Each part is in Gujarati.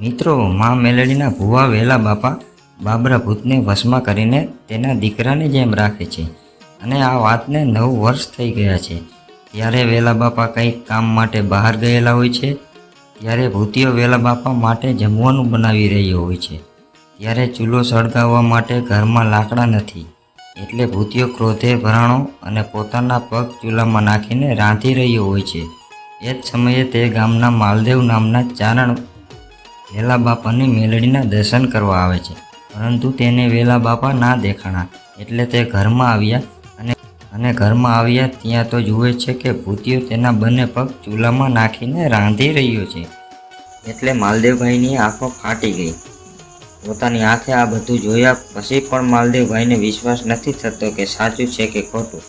મિત્રો, મા મેલડીના ભુવા વેલા બાપા બાબરા ભૂતને વશમાં કરીને તેના દીકરાને જેમ રાખે છે અને આ વાતને નવ વર્ષ થઈ ગયા છે. ત્યારે વેલા બાપા કંઈક કામ માટે બહાર ગયેલા હોય છે. ત્યારે ભૂતિયો વેલા બાપા માટે જમવાનું બનાવી રહ્યો હોય છે. ત્યારે ચૂલો સળગાવવા માટે ઘરમાં લાકડા નથી. એટલે ભૂતિયો ક્રોધે ભરાણો અને પોતાના પગ ચૂલામાં નાખીને રાંધી રહ્યો હોય છે. એ જ સમયે તે ગામના માલદેવ નામના ચારણ વેલા બાપાની મેલડીના દર્શન કરવા આવે છે. પરંતુ તેને વેલા બાપા ના દેખાણા. એટલે તે ઘરમાં આવ્યા અને અને ઘરમાં આવ્યા ત્યાં તો જુએ છે કે ભૂતિયો તેના બંને પગ ચૂલામાં નાખીને રાંધી રહ્યો છે. એટલે માલદેવભાઈની આંખો ફાટી ગઈ. પોતાની આંખે આ બધું જોયા પછી પણ માલદેવભાઈને વિશ્વાસ નથી થતો કે સાચું છે કે ખોટું.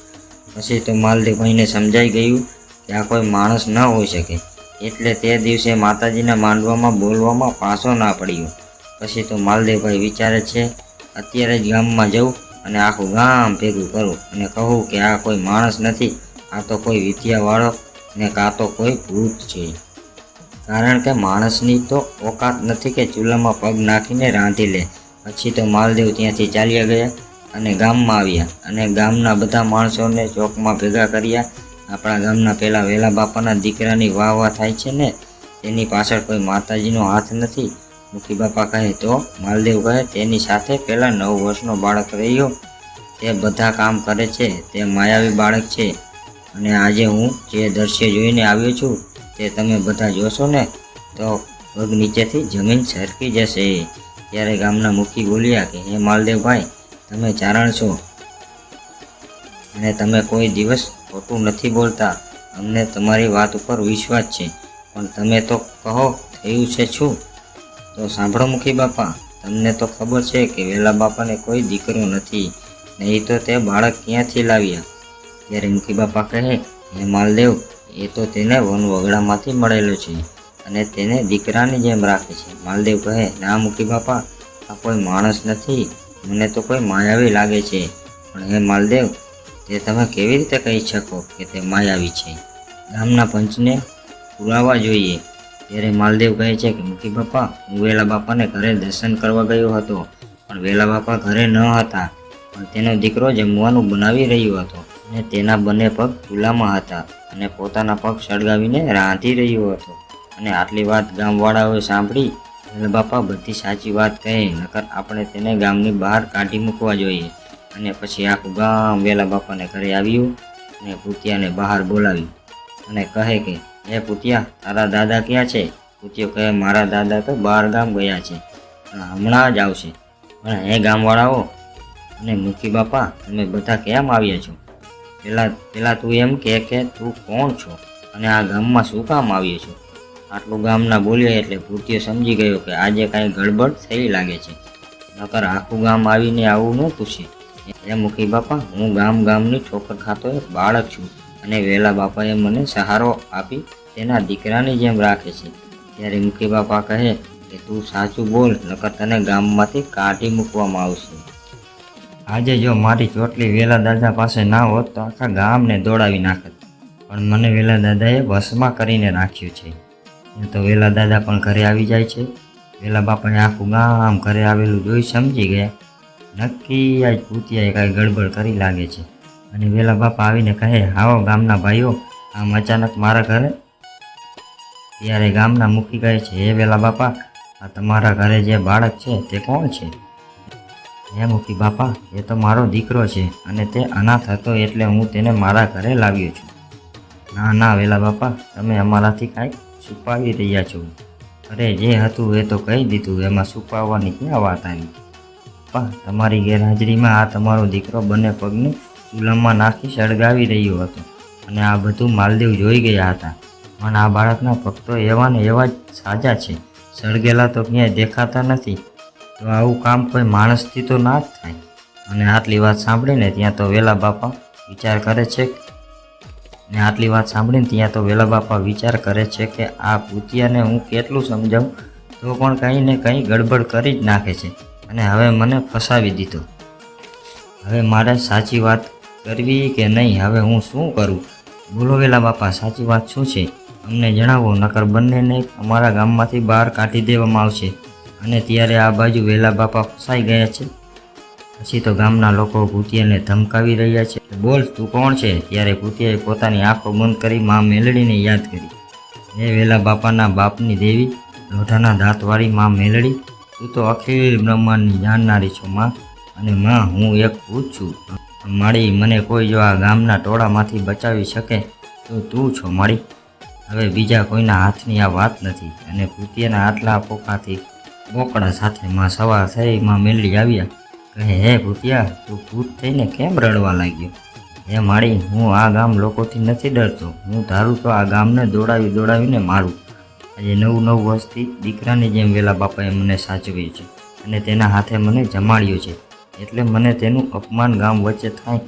પછી તો માલદેવભાઈને સમજાઈ ગયું કે આ કોઈ માણસ ન હોઈ શકે. એટલે તે દિવસે માતાજીના માંડવામાં બોલવામાં પાછો ના પડ્યો. પછી તો માલદેવભાઈ વિચારે છે, અત્યારે જ ગામમાં જવું અને આખું ગામ ભેગું કરું અને કહું કે આ કોઈ માણસ નથી, આ તો કોઈ વિદ્યાવાળો ને કાં તો કોઈ ભૂત છે. કારણ કે માણસની તો ઓકાત નથી કે ચૂલામાં પગ નાખીને રાંધી લે. પછી તો માલદેવ ત્યાંથી ચાલ્યા ગયા અને ગામમાં આવ્યા અને ગામના બધા માણસોને ચોકમાં ભેગા કર્યા આપણા ગામના પેલા વેલા બાપાના દીકરાની વાહ વાહ થાય છે ને, તેની પાછળ કોઈ માતાજીનો હાથ નથી. મુખી બાપા કહે, તો? માલદેવ કહે, તેની સાથે પેલા નવ વર્ષનો બાળક રહ્યો. તે બધા કામ કરે છે. તે માયાવી બાળક છે. અને આજે હું જે દ્રશ્ય જોઈને આવ્યો છું, તે તમે બધા જોશો ને, તો પગ નીચેથી જમીન સરકી જશે. ત્યારે ગામના મુખી બોલ્યા કે, હે માલદેવભાઈ, તમે ચારણ છો. અને તમે કોઈ દિવસ ખોટું નથી બોલતા. અમને તમારી વાત ઉપર વિશ્વાસ છે. પણ તમે તો કહો, થયું છે શું? તો સાંભળો મુખી બાપા, તમને તો ખબર છે કે વેલા બાપાને કોઈ દીકરો નથી. નહીં તો તે બાળક ક્યાંથી લાવ્યા? ત્યારે મુખી બાપા કહે, હે માલદેવ, એ તો તેને વન વગડામાંથી મળેલો છે અને તેને દીકરાની જેમ રાખે છે. માલદેવ કહે, ના મુખી બાપા, આ કોઈ માણસ નથી. મને તો કોઈ માયાવી લાગે છે. પણ હે માલદેવ તે તમે કેવી રીતે કહી શકો કે તે માયાવી છે? ગામના પંચને પુરાવા જોઈએ. ત્યારે માલદેવ કહે છે કે મુખી બાપા, હું વેલા બાપાને ઘરે દર્શન કરવા ગયો હતો, પણ વેલા બાપા ઘરે ન હતા. પણ તેનો દીકરો જમવાનું બનાવી રહ્યો હતો અને તેના બંને પગ ચૂલામાં હતા અને પોતાના પગ સળગાવીને રાંધી રહ્યો હતો. અને આટલી વાત ગામવાળાઓએ સાંભળી, વેલા બાપા, બધી સાચી વાત કહે, નકર આપણે તેને ગામની બહાર કાઢી મૂકવા જોઈએ. અને પછી આખું ગામ વેલા બાપાને ઘરે આવ્યું અને ભૂતિયાને બહાર બોલાવ્યું અને કહે કે, હે ભૂતિયા તારા દાદા ક્યાં છે? ભૂતિયો કહે, મારા દાદા તો બહાર ગામ ગયા છે, પણ હમણાં જ આવશે. પણ હે ગામવાળાઓ, અને મુખી બાપા, તમે બધા કેમ આવ્યા છો? પહેલાં પહેલાં તું એમ કહે કે તું કોણ છો? અને આ ગામમાં શું કામ આવ્યો છો? આટલું ગામના બોલ્યા એટલે ભૂતિયો સમજી ગયો કે આજે કાંઈ ગડબડ થઈ લાગે છે. નકર આખું ગામ આવીને આવું ન પૂછે. એ મુખી બાપા, હું ગામ ગામની ઠોકર ખાતો એક બાળક છું અને વેલા બાપાએ મને સહારો આપી તેના દીકરાની જેમ રાખે છે. ત્યારે મુખી બાપા કહે કે, તું સાચું બોલ, નકર તને ગામમાંથી કાઢી મૂકવામાં આવશે. આજે જો મારી ચોટલી વેલા દાદા પાસે ના હોત તો આખા ગામને દોડાવી નાખત. પણ મને વેલા દાદાએ વશમાં કરીને રાખ્યું છે. તો વેલા દાદા પણ ઘરે આવી જાય છે. વેલા બાપાએ આખું ગામ ઘરે આવેલું જોઈ સમજી ગયા. નક્કી આ ભૂતિયાએ કાંઈ ગડબડ કરી લાગે છે. અને વેલા બાપા આવીને કહે, આવો ગામના ભાઈઓ, આમ અચાનક મારા ઘરે? ત્યારે ગામના મુખી કહે છે, હે વેલા બાપા, આ તમારા ઘરે જે બાળક છે તે કોણ છે? હે મુખી બાપા, એ તો મારો દીકરો છે અને તે અનાથ હતો એટલે હું તેને મારા ઘરે લાવ્યો છું. ના ના વેલા બાપા, તમે અમારાથી કાંઈક છુપાવી રહ્યા છો. અરે, જે હતું એ તો કહી દીધું, એમાં છુપાવવાની ક્યાં વાત આવી? પપ્પા તમારી ગેરહાજરીમાં આ તમારો દીકરો બંને પગને ચૂલામાં નાખી સળગાવી રહ્યો હતો અને આ બધું માલદેવ જોઈ ગયા હતા. પણ આ બાળકના ભક્તો એવા ને એવા જ સાજા છે. સળગેલા તો ક્યાંય દેખાતા નથી. તો આવું કામ કોઈ માણસથી તો ના જ થાય. અને આટલી વાત સાંભળીને ત્યાં તો વેલા બાપા વિચાર કરે છે ને આટલી વાત સાંભળીને ત્યાં તો વેલા બાપા વિચાર કરે છે કે આ પૂતિયાને હું કેટલું સમજાવું? તો પણ કંઈ ને કંઈ ગડબડ કરી જ નાખે છે. અને હવે મને ફસાવી દીધો. હવે મારે સાચી વાત કરવી કે નહીં, હવે હું શું કરું? બોલો વેલા બાપા, સાચી વાત શું છે? અમને જણાવો, નકર બંનેને અમારા ગામમાંથી બહાર કાઢી દેવામાં આવશે. અને ત્યારે આ બાજુ વેલા બાપા ફસાઈ ગયા છે. પછી તો ગામના લોકો ભૂતિયાને ધમકાવી રહ્યા છે. બોલ, તું કોણ છે? ત્યારે ભૂતિયાએ પોતાની આંખો બંધ કરી મા મેલડીને યાદ કરી. હે વેલા બાપાના બાપની દેવી, લોઢાના દાંતવાળી મા મેલડી તું તો અખિલ બ્રહ્માંડની જાણનારી છો, માં. અને માં, હું એક ભૂત છું માળી મને કોઈ જો આ ગામના ટોળામાંથી બચાવી શકે, તો તું છો માળી હવે બીજા કોઈના હાથની આ વાત નથી. અને ભૂતિયાના આટલા પોકાથી બોકડા સાથે માં સવાર થઈ માં મેલડી આવ્યા. કહે, હે ભૂતિયા તું ભૂત થઈને કેમ રડવા લાગ્યો? હે માળી હું આ ગામ લોકોથી નથી ડરતો. હું ધારું તો આ ગામને દોડાવી દોડાવીને મારું. આજે નવું નવું વર્ષથી દીકરાની જેમ વેલા બાપાએ મને સાચવ્યું છે અને તેના હાથે મને જમાડ્યું છે. એટલે મને તેનું અપમાન ગામ વચ્ચે થાય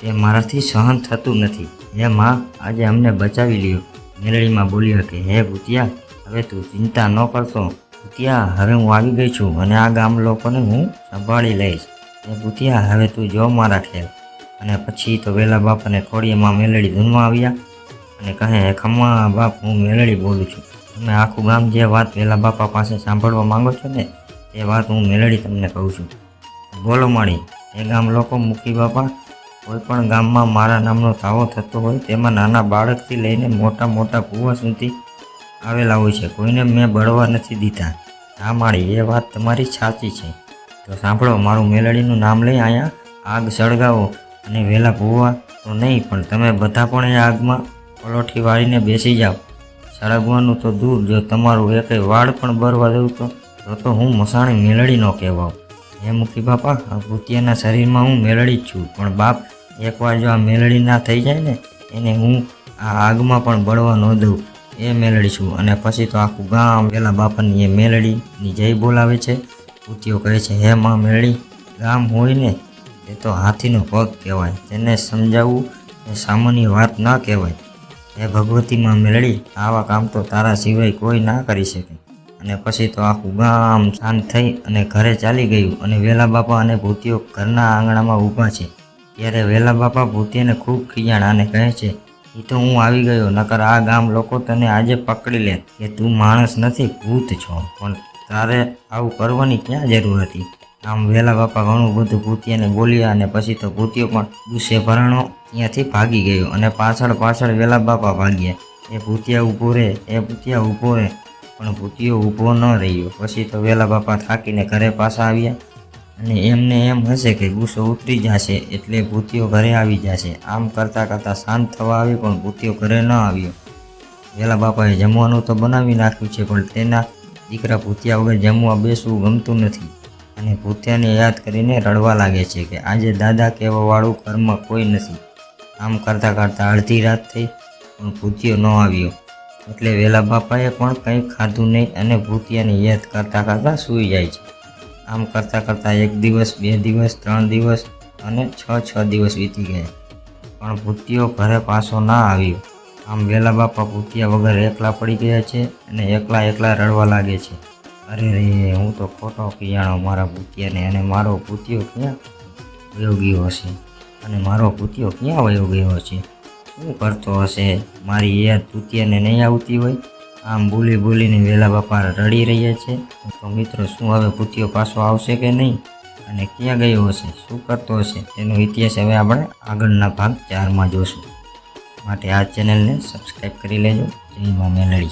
તે મારાથી સહન થતું નથી. હે માં, આજે અમને બચાવી લ્યો. મેલડીમાં બોલ્યો કે, હે ભૂતિયા, હવે તું ચિંતા ન કરતો. ભૂતિયા, હવે હું આવી ગઈ છું અને આ ગામ લોકોને હું સંભાળી લઈશ. હે ભૂતિયા, હવે તું જો મારા ખેલ. અને પછી તો વેલા બાપ અને ખોડીએમાં મેલડી ધૂનમાં આવ્યા અને કહે, હે ખમ્મા બાપ, હું મેલડી બોલું છું. તમે આખું ગામ જે વાત વેલા બાપા પાસે સાંભળવા માંગો છો ને, એ વાત હું મેલડી તમને કહું છું. બોલો માળી, એ ગામ લોકો મુખી બાપા, કોઈ પણ ગામમાં મારા નામનો તાવો થતો હોય, તેમાં નાના બાળકથી લઈને મોટા મોટા કુવા સુધી આવેલા હોય છે. કોઈને મેં બળવા નથી દીધા. હા માળી, એ વાત તમારી સાચી છે. તો સાંભળો, મારું મેલડીનું નામ લઈ અહીંયા આગ સળગાવો અને વહેલા ભૂવા તો નહીં, પણ તમે બધા પણ એ આગમાં પલોઠી વાળીને બેસી જાઓ. સળગવાનું તો દૂર, જો તમારું એકેય વાળ પણ બરવા દઉં તો તો હું મસાણી મેલડી ન કહેવાઉં. હે મુખી બાપા, આ ભૂતિયાના શરીરમાં હું મેલડી જ છું, પણ બાપ, એકવાર જો આ મેલડી ના થઈ જાય ને, એને હું આ આગમાં પણ બળવા ન દઉં. એ મેલડી છું, અને પછી તો આખું ગામ પેલા બાપાની એ મેલડીની જય બોલાવે છે. ભૂતિયો કહે છે, હે માં મેલડી, ગામ હોય ને, એ તો હાથીનો પગ કહેવાય. તેને સમજાવવું એ સામાન્ય વાત ના કહેવાય. હે ભગવતીમાં મેળવી આવા કામ તો તારા સિવાય કોઈ ના કરી શકે. અને પછી તો આખું ગામ શાંત થઈ અને ઘરે ચાલી ગયું અને વેલા બાપા અને ભૂતિઓ ઘરના આંગણામાં ઊભા છે. ત્યારે વેલા બાપા ભૂતિને ખૂબ ખીજાણ અને કહે છે એ તો હું આવી ગયો, નકર આ ગામ લોકો તને આજે પકડી લે, કે તું માણસ નથી, ભૂત છો. પણ તારે આવું કરવાની ક્યાં જરૂર હતી? આમ વેલા બાપા ઘણું બધું ભૂતિયાને બોલ્યા અને પછી તો ભૂતિયો પણ ગુસ્સે ભરાણો ત્યાંથી ભાગી ગયો અને પાછળ પાછળ વેલા બાપા ભાગ્યા. એ ભૂતિયા ઊભો રહે એ ભૂતિયા ઊભો રહે પણ ભૂતિયો ઊભો ન રહ્યો. પછી તો વેલા બાપા થાકીને ઘરે પાછા આવ્યા અને એમને એમ હશે કે ગુસ્સો ઉતરી જશે એટલે ભૂતિયો ઘરે આવી જશે. આમ કરતાં કરતાં શાંત થવા આવી, પણ ભૂતિયો ઘરે ન આવ્યો. વેલા બાપાએ જમવાનું તો બનાવી નાખ્યું છે, પણ તેના દીકરા ભૂતિયા વગર જમવા બેસવું ગમતું નથી. અને ભૂતિયાને યાદ કરીને રડવા લાગે છે કે આજે દાદા કહેવાવાળું કર્મ કોઈ નથી. આમ કરતાં કરતાં અડધી રાત થઈ, પણ ભૂતિયો ન આવ્યો. એટલે વેલા બાપાએ પણ કંઈ ખાધું નહીં અને ભૂતિયાને યાદ કરતાં કરતાં સૂઈ જાય છે. આમ કરતાં કરતાં એક દિવસ, બે દિવસ, ત્રણ દિવસ અને છ છ દિવસ વીતી ગયા. પણ ભૂતિયો ઘરે પાછો ના આવ્યો. આમ વેલા બાપા ભૂતિયા વગર એકલા પડી ગયા છે અને એકલા એકલા રડવા લાગે છે. અરે રે, હું તો ખોટો કિયાણો મારા ભૂતિયાને, અને મારો ભૂતિયો ક્યાં વયો ગયો હશે? અને મારો ભૂતિયો ક્યાં વયો ગયો હશે? શું કરતો હશે? મારી યાદ ભૂતિયાને નહીં આવતી હોય? આમ બોલી બોલીને વેલા બાપા રડી રહ્યા છે? તો મિત્રો, શું હવે ભૂતિયો પાછો આવશે કે નહીં? અને ક્યાં ગયો હશે? શું કરતો હશે? તેનો ઇતિહાસ હવે આપણે આગળના ભાગ ચારમાં જોશું. માટે આ ચેનલને સબસ્ક્રાઈબ કરી લેજો. જય મા મેલડી.